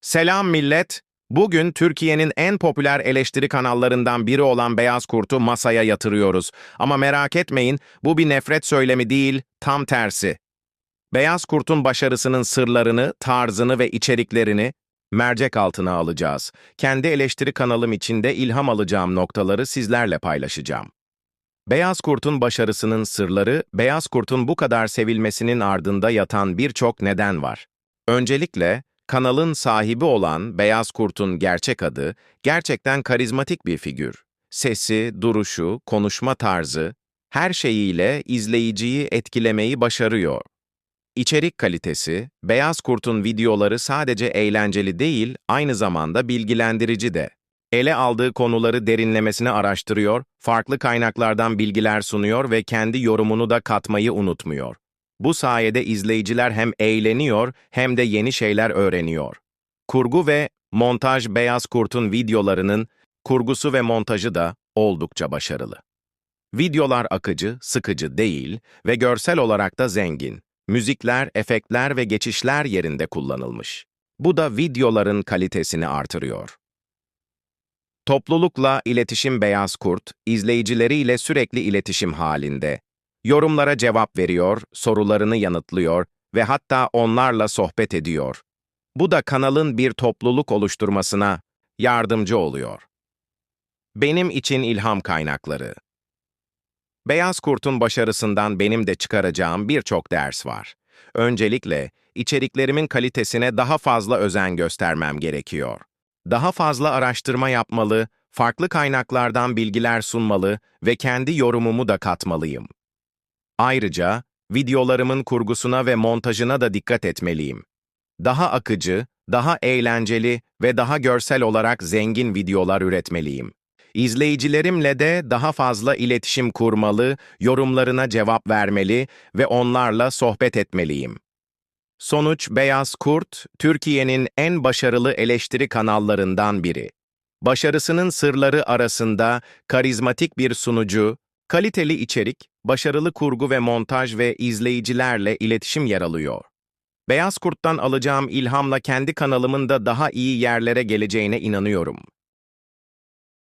Selam millet. Bugün Türkiye'nin en popüler eleştiri kanallarından biri olan Beyaz Kurt'u masaya yatırıyoruz. Ama merak etmeyin, bu bir nefret söylemi değil, tam tersi. Beyaz Kurt'un başarısının sırlarını, tarzını ve içeriklerini mercek altına alacağız. Kendi eleştiri kanalım içinde ilham alacağım noktaları sizlerle paylaşacağım. Beyaz Kurt'un başarısının sırları, Beyaz Kurt'un bu kadar sevilmesinin ardında yatan birçok neden var. Öncelikle, kanalın sahibi olan Beyaz Kurt'un gerçek adı, gerçekten karizmatik bir figür. Sesi, duruşu, konuşma tarzı, her şeyiyle izleyiciyi etkilemeyi başarıyor. İçerik kalitesi, Beyaz Kurt'un videoları sadece eğlenceli değil, aynı zamanda bilgilendirici de. Ele aldığı konuları derinlemesine araştırıyor, farklı kaynaklardan bilgiler sunuyor ve kendi yorumunu da katmayı unutmuyor. Bu sayede izleyiciler hem eğleniyor hem de yeni şeyler öğreniyor. Kurgu ve montaj Beyaz Kurt'un videolarının kurgusu ve montajı da oldukça başarılı. Videolar akıcı, sıkıcı değil ve görsel olarak da zengin. Müzikler, efektler ve geçişler yerinde kullanılmış. Bu da videoların kalitesini artırıyor. Toplulukla iletişim Beyaz Kurt, izleyicileriyle sürekli iletişim halinde. Yorumlara cevap veriyor, sorularını yanıtlıyor ve hatta onlarla sohbet ediyor. Bu da kanalın bir topluluk oluşturmasına yardımcı oluyor. Benim için ilham kaynakları. Beyaz Kurt'un başarısından benim de çıkaracağım birçok ders var. Öncelikle, içeriklerimin kalitesine daha fazla özen göstermem gerekiyor. Daha fazla araştırma yapmalı, farklı kaynaklardan bilgiler sunmalı ve kendi yorumumu da katmalıyım. Ayrıca, videolarımın kurgusuna ve montajına da dikkat etmeliyim. Daha akıcı, daha eğlenceli ve daha görsel olarak zengin videolar üretmeliyim. İzleyicilerimle de daha fazla iletişim kurmalı, yorumlarına cevap vermeli ve onlarla sohbet etmeliyim. Sonuç Beyaz Kurt, Türkiye'nin en başarılı eleştiri kanallarından biri. Başarısının sırları arasında karizmatik bir sunucu, kaliteli içerik, başarılı kurgu ve montaj ve izleyicilerle iletişim yer alıyor. Beyaz Kurt'tan alacağım ilhamla kendi kanalımın da daha iyi yerlere geleceğine inanıyorum.